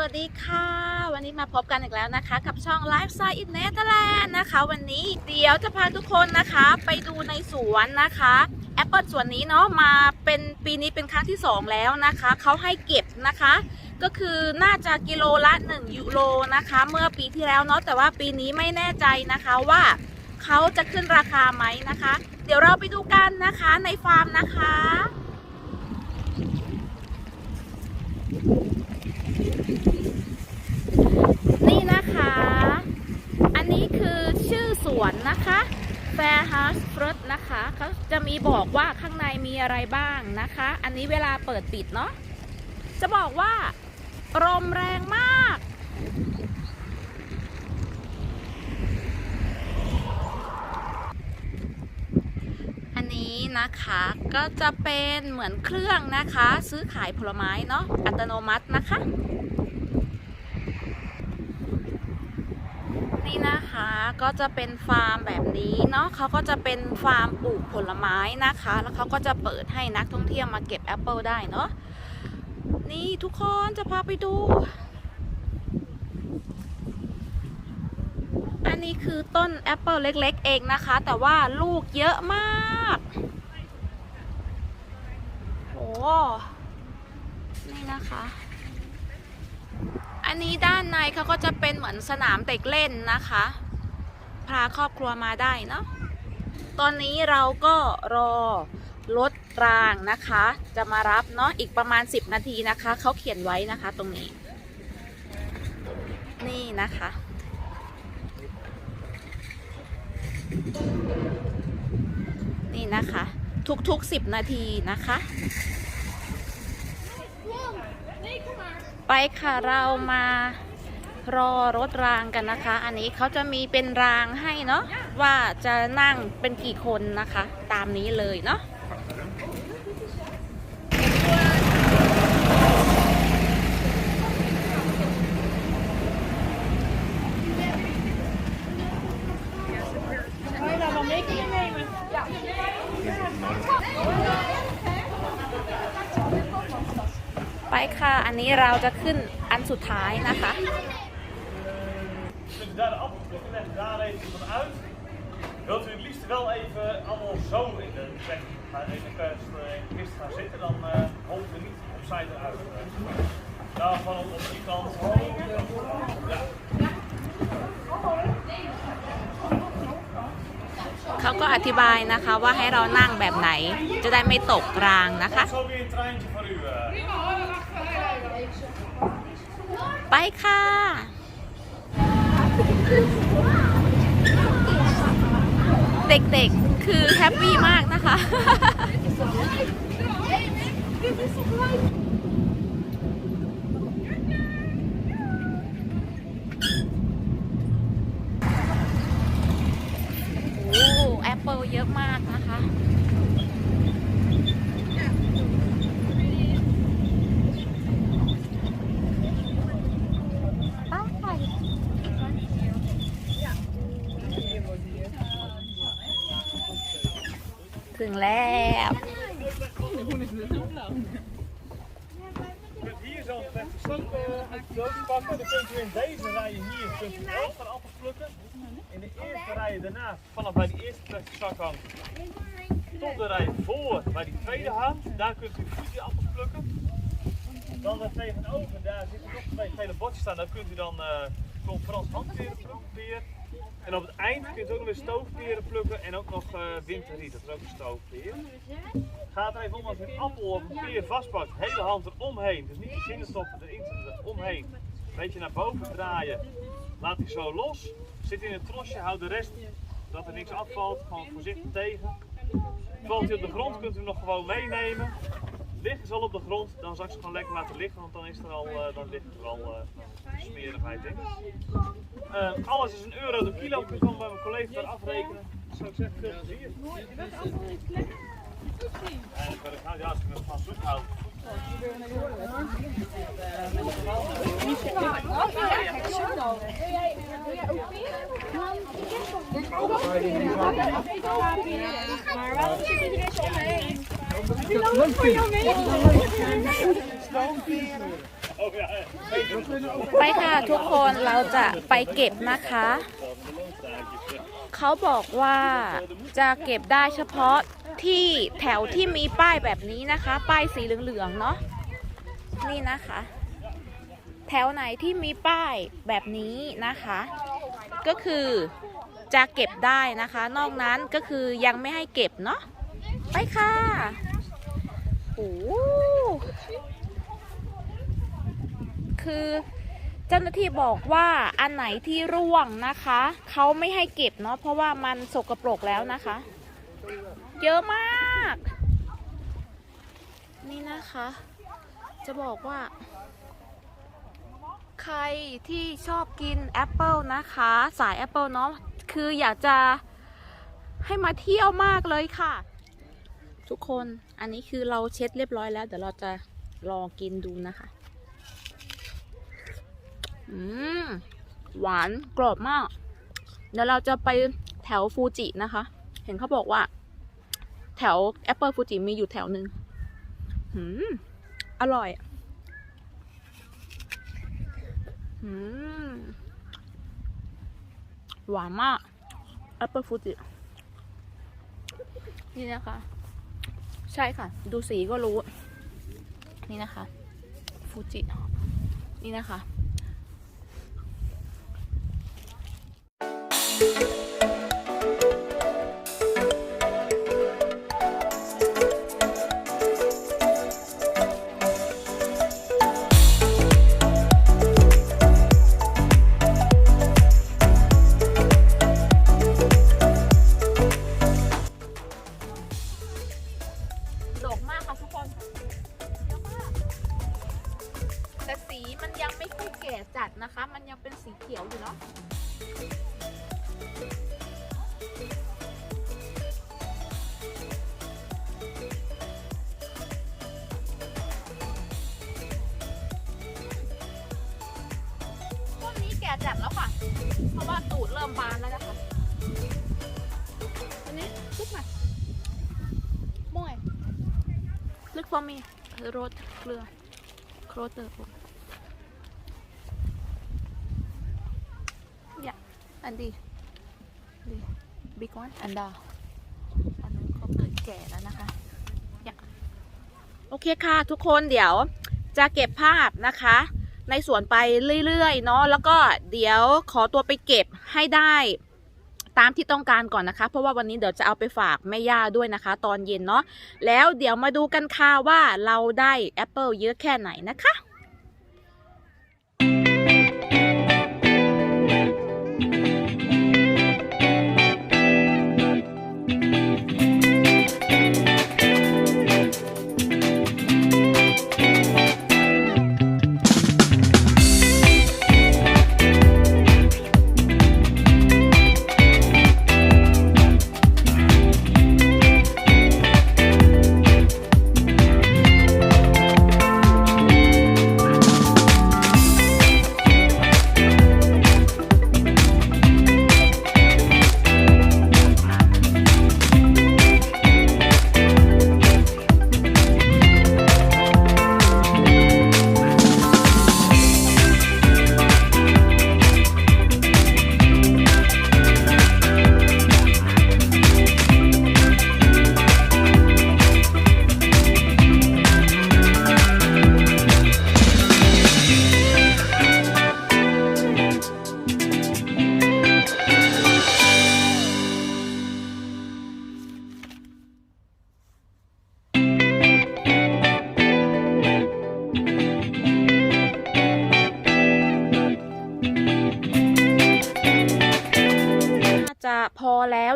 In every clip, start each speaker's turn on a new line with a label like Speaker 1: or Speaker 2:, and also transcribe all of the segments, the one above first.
Speaker 1: วัสดีค่ะ วันนี้มาพบกันอีกแล้วนะคะ กับช่อง Lifestyle in Netherlands นะคะ วันนี้เดี๋ยวจะพาทุกคนนะคะ ไปดูในสวนนะคะแอปเปิลสวนนี้เนาะมาเป็นปีนี้เป็นครั้งที่ 2 แล้วนะคะเขาให้เก็บนะคะ ก็คือน่าจะกิโลละ 1 ยูโรนะคะ เมื่อปีที่แล้วเนาะแต่ว่าปีนี้ไม่แน่ใจนะคะว่าเขาจะขึ้นราคาไหมนะคะ เดี๋ยวเราไปดูกันนะคะในฟาร์มนะคะ นี่นะคะ อันนี้คือชื่อสวนนะคะ Fair House Fruit นะคะเขาจะมีบอกว่าข้างในมีอะไรบ้างนะคะ อันนี้เวลาเปิดปิดเนาะจะบอกว่าลมแรงมาก อันนี้นะคะก็จะเป็นเหมือนเครื่องนะคะ ซื้อขายผลไม้เนาะอัตโนมัตินะคะ นี่นะคะ ก็จะเป็นฟาร์มแบบนี้เนาะเขาก็จะเป็นฟาร์มปลูกผลไม้นะคะ แล้วเขาก็จะเปิดให้นักท่องเที่ยวมาเก็บแอปเปิลได้เนาะนี่ทุกคนจะพาไปดู อันนี้คือต้นแอปเปิลเล็กๆ เองนะคะ แต่ว่าลูกเยอะมากโอ้นี่นะคะอันนี้ด้านในเขาก็จะเป็นเหมือนสนามเด็กเล่นนะคะ พาครอบครัวมาได้เนาะตอนนี้เราก็รอรถรางนะคะ จะมารับเนาะอีกประมาณ 10 นาทีนะคะ เขาเขียนไว้นะคะตรงนี้ นี่นะคะ นี่นะคะ ทุกๆ 10 นาทีนะคะ ไปค่ะเรามา รอรถรางกันนะคะ อันนี้เขาจะมีเป็นรางให้เนาะว่าจะนั่งเป็นกี่คนนะคะ ตามนี้เลยเนาะไปค่ะ อันนี้เราจะขึ้นอันสุดท้ายนะคะ
Speaker 2: daar de appelplukken leggen daar even van uit. Wilt u het liefst wel even allemaal zo in de plek gaan in de kust, eh, in de kist gaan zitten, dan uh, hopen we niet opzij eruit. Nou, van op op die kant. Ja.
Speaker 1: เขาก็อธิบายนะคะว่าให้เรานั่งแบบไหนจะได้ไม่ตกรางนะคะ
Speaker 2: Zo weer een treintje voor u. eh.
Speaker 1: ไปค่ะ เด็กๆ คือแฮปปี้มากนะคะ โอ้แอปเปิลเยอะมากนะคะ
Speaker 2: goed die appels plukken. Dan daar tegenover, daar zitten nog twee gele bordjes staan. Daar kunt u dan uh, Frans handperen. En op het eind kunt u ook nog weer stoofperen plukken en ook nog uh, winterriet. Dat is ook een stoofpeer. Gaat er even om als u een appel of een peer vastpakt. Hele hand eromheen. Dus niet de binnenstoppen erin zetten, omheen. Een beetje naar boven draaien. Laat die zo los. Zit in het trosje, houd de rest dat er niks afvalt. Gewoon voorzichtig tegen. Valt hij op de grond, kunt u hem nog gewoon meenemen. Liggen ze al op de grond, dan zal ik ze gewoon lekker laten liggen, want dan, is er al, eh, dan ligt er al eh, smerigheid in. Eh, alles is een euro de kilo, ik kan bij mijn collega daar afrekenen. Dus zou ik zeggen, veel plezier. En ik ben ik nou, ja, als ik me van zoek houd.
Speaker 3: Maar waarom zit iedereen.
Speaker 1: ไปค่ะทุกคนเราจะไปเก็บนะคะ เขาบอกว่าจะเก็บได้เฉพาะที่แถวที่มีป้ายแบบนี้นะคะ ป้ายสีเหลืองๆเนาะนี่นะคะ แถวไหนที่มีป้ายแบบนี้นะคะ ก็คือจะเก็บได้นะคะ นอกนั้นก็คือยังไม่ให้เก็บเนาะ ไปค่ะโอ้โหคือเจ้าหน้าที่บอกว่าอันไหนที่ร่วงนะคะ เขาไม่ให้เก็บเนาะเพราะว่ามันสกปรกแล้วนะคะ เยอะมาก นี่นะคะ จะบอกว่า ใครที่ชอบกินแอปเปิลนะคะ สายแอปเปิลเนาะคืออยากจะให้มาเที่ยวมากเลยค่ะ ทุกคนอันนี้คือเราเช็ดเรียบร้อยแล้ว เดี๋ยวเราจะลองกินดูนะคะ อืม หวานกรอบมาก เดี๋ยวเราจะไปแถวฟูจินะคะ เห็นเขาบอกว่า แถวแอปเปิลฟูจิมีอยู่แถวหนึ่งอืม อร่อยอืม หวานมากแอปเปิลฟูจินี่นะคะ ใช่ค่ะ ดูสีก็รู้ นี่นะคะ ฟูจิ นี่นะคะด ก่จัดแล้วค่ะ เพราะว่าตูดเริ่มบานแล้วนะคะอันนี้ลุกมาบ่อย Look for me road clear closer yeah and the the big one and the อันนั้นเขาเกิดแก่แล้วนะคะโอเคค่ะทุกคนเดี๋ยวจะเก็บภาพนะคะ ในสวนไปเรื่อยๆเนาะแล้วก็เดี๋ยวขอตัวไปเก็บให้ได้ตามที่ต้องการก่อนนะคะ เพราะว่าวันนี้เดี๋ยวจะเอาไปฝากแม่ย่าด้วยนะคะ ตอนเย็นเนาะแล้วเดี๋ยวมาดูกันค่ะว่าเราได้แอปเปิลเยอะแค่ไหนนะคะ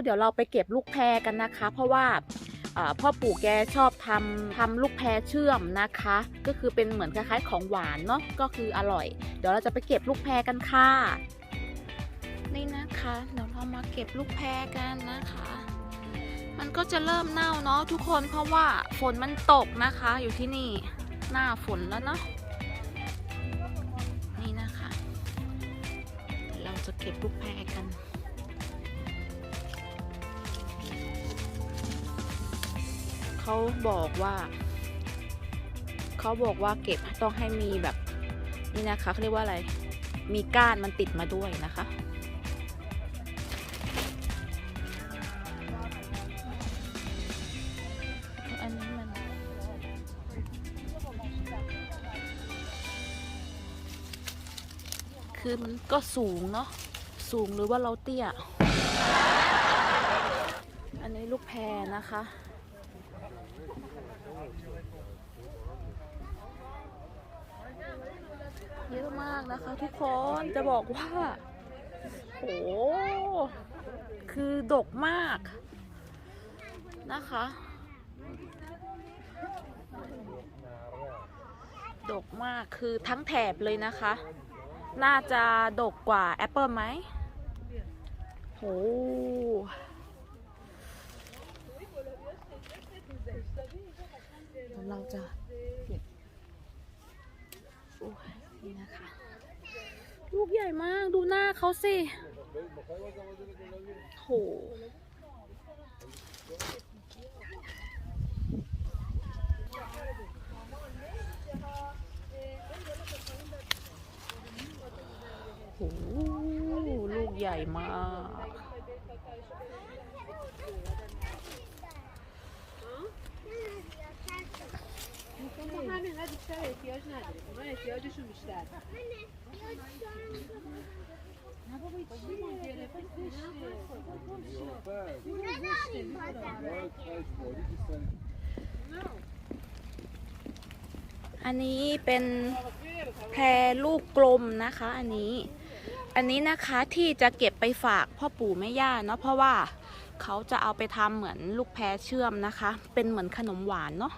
Speaker 1: เดี๋ยวเราไปเก็บลูกแพรกันนะคะ เพราะว่าพ่อปู่แกชอบทำทำลูกแพรเชื่อมนะคะ ก็คือเป็นเหมือนคล้ายๆของหวานเนาะก็คืออร่อย เดี๋ยวเราจะไปเก็บลูกแพรกันค่ะ นี่นะคะเดี๋ยวเรามาเก็บลูกแพรกันนะคะ มันก็จะเริ่มเน่าเนาะทุกคนเพราะว่าฝนมันตกนะคะ อยู่ที่นี่หน้าฝนแล้วเนาะนี่นะคะเดี๋ยวเราจะเก็บลูกแพร เขาบอกว่าเขาบอกว่าเก็บต้องให้มีแบบนี่นะคะเขาเรียกว่าอะไร มีก้านมันติดมาด้วยนะคะ อันนี้มันคือมันก็สูงเนาะสูงหรือว่าเราเตี้ย อันนี้ลูกแพรนะคะ เยอะมากนะคะทุกคนจะบอกว่าโอ้คือดกมากนะคะ ดกมากคือทั้งแถบเลยนะคะ น่าจะดกกว่าแอปเปิลไหมโหเดี๋ยวเราจะเก็บโอ้ยนี่นะคะ ลูกใหญ่มากดูหน้าเขาสิโหโหลูกใหญ่มาก
Speaker 3: hani hadi sen ihtiyaç nedir? Buna ihtiyacı şu işler.
Speaker 4: Não.
Speaker 1: อันนี้เป็นแพรลูกกลมนะคะ อันนี้ อันนี้นะคะที่จะเก็บไปฝากพ่อปู่แม่ย่าเนาะเพราะว่าเขาจะเอาไปทำเหมือนลูกแพรเชื่อมนะคะ เป็นเหมือนขนมหวานเนาะ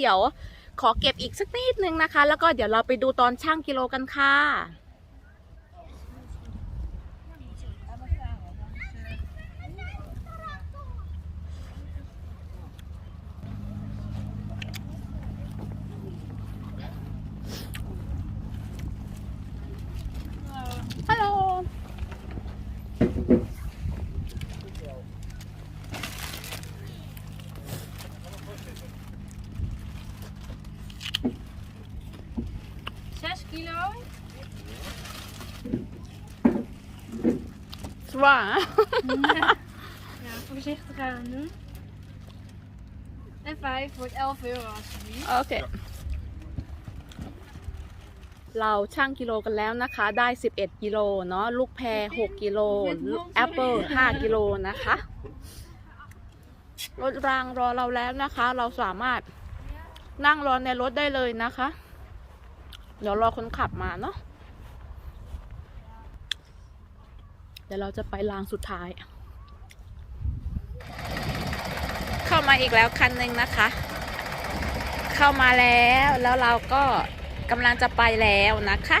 Speaker 1: เดี๋ยวขอเก็บอีกสักนิดนึงนะคะ แล้วก็เดี๋ยวเราไปดูตอนช่างกิโลกันค่ะฮัลโหล
Speaker 3: 6 kilo.
Speaker 1: สว่า
Speaker 3: Ja, voorzichtig aan doen. En 5 wordt 11 euro alsjeblieft.
Speaker 1: โอเคเราช่างกิโลกันแล้วนะคะ ได้ 11 กิโลเนาะ ลูกแพร 6 กิโลลูกแอปเปิล5 กิโลนะคะ รถรางรอเราแล้วนะคะ เราสามารถนั่งรอในรถได้เลยนะคะ เดี๋ยวรอคนขับมาเนาะ เดี๋ยวเราจะไปรางสุดท้าย เข้ามาอีกแล้วคันหนึ่งนะคะ เข้ามาแล้วแล้วเราก็กำลังจะไปแล้วนะคะ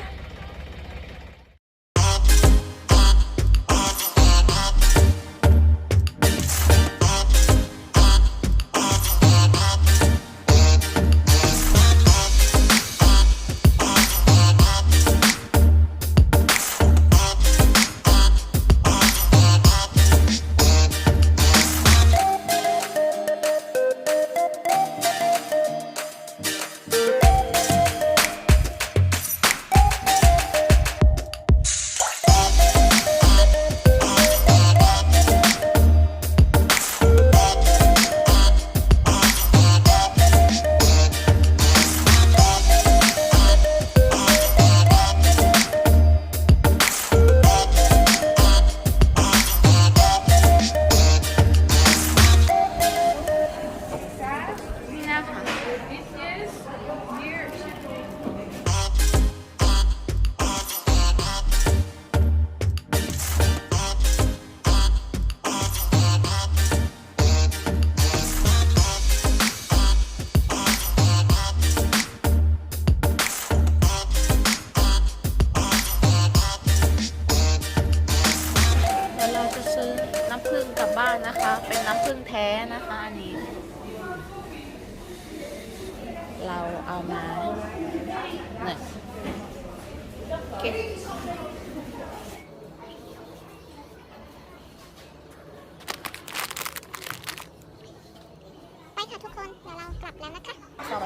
Speaker 4: ลับแล้วนะคะ
Speaker 1: ต่อ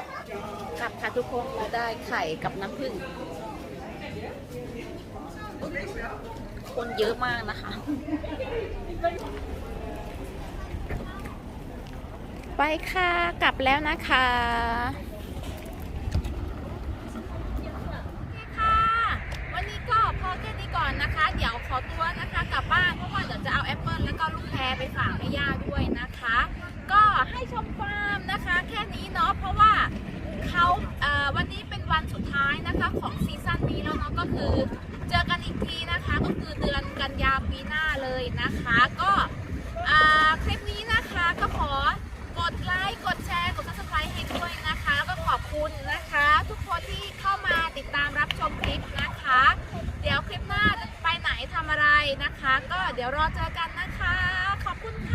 Speaker 1: กลับค่ะทุกคนเราได้ไข่กับน้ำผึ้งคนเยอะมากนะคะ ไปค่ะกลับแล้วนะคะค่ะวันนี้ก็พอแค่นี้ก่อนนะคะ เดี๋ยวขอตัวนะคะกลับบ้านเพราะว่าเดี๋ยวจะเอาแอปเปิลแล้วก็ลูกแพรไปฝากแม่ย่าด้วยนะคะ็ให้ชมฟาร์มนะคะ แค่นี้เนาะเพราะว่าเขาวันนี้เป็นวันสุดท้ายนะคะของซีซั่นนี้แล้วเนาะก็คือเจอกันอีกทีนะคะ ก็คือเดือนกันยาปีหน้าเลยนะคะ ก็คลิปนี้นะคะก็ขอกดไลค์กดแชร์กดซับสไครต์ให้ด้วยนะคะแล้วก็ขอบคุณนะคะ ทุกคนที่เข้ามาติดตามรับชมคลิปนะคะ เดี๋ยวคลิปหน้าไปไหนทำอะไรนะคะ ก็เดี๋ยวรอเจอกันนะคะ ขอบคุณค่ะ